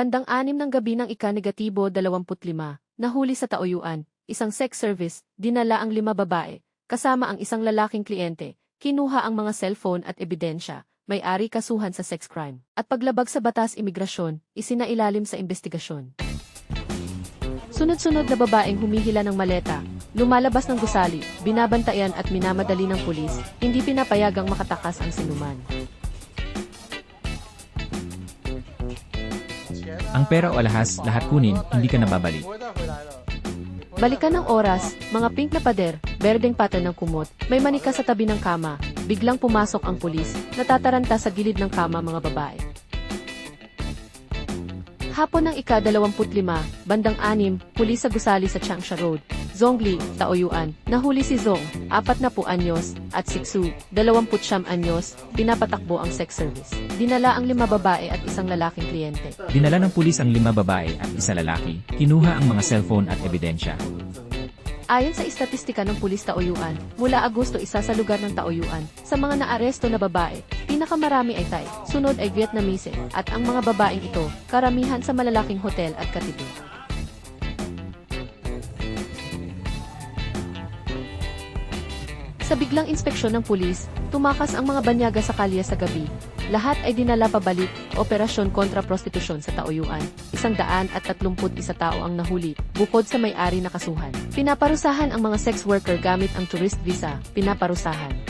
Bandang anim ng gabi ng ika-negatibo 25, nahuli sa Taoyuan, isang sex service, dinala ang lima babae, kasama ang isang lalaking kliyente, kinuha ang mga cellphone at ebidensya, may-ari kasuhan sa sex crime, at paglabag sa batas imigrasyon, isinailalim sa investigasyon. Sunod-sunod na babaeng humihila ng maleta, lumalabas ng gusali, binabantayan at minamadali ng pulis, hindi pinapayagang makatakas ang sinuman. Ang pera o alahas, lahat kunin, hindi ka nababalik. Balikan ang oras, mga pink na pader, berdeng pata ng kumot, may manika sa tabi ng kama, biglang pumasok ang pulis, natataranta sa gilid ng kama mga babae. Hapon ng ika-25, bandang anim, pulis sa gusali sa Changsha Road, Zongli, Taoyuan, nahuli si Zong, 40 anyos, at Siksu, 29 anyos, pinapatakbo ang sex service. Dinala ang lima babae at isang lalaking kliyente. Dinala ng pulis ang lima babae at isa lalaki, kinuha ang mga cellphone at ebidensya. Ayon sa istatistika ng pulis Taoyuan, mula Agosto isa sa lugar ng Taoyuan, sa mga naaresto na babae, pinakamarami ay Thai, sunod ay Vietnamese, at ang mga babaeng ito, karamihan sa malalaking hotel at katibo. Sa biglang inspeksyon ng pulis, tumakas ang mga banyaga sa kalye sa gabi. Lahat ay dinala pabalik, operasyon kontra prostitusyon sa Taoyuan. Isang daan at tatlumput isa tao ang nahuli, bukod sa may-ari na kasuhan. Pinaparusahan ang mga sex worker gamit ang tourist visa, pinaparusahan.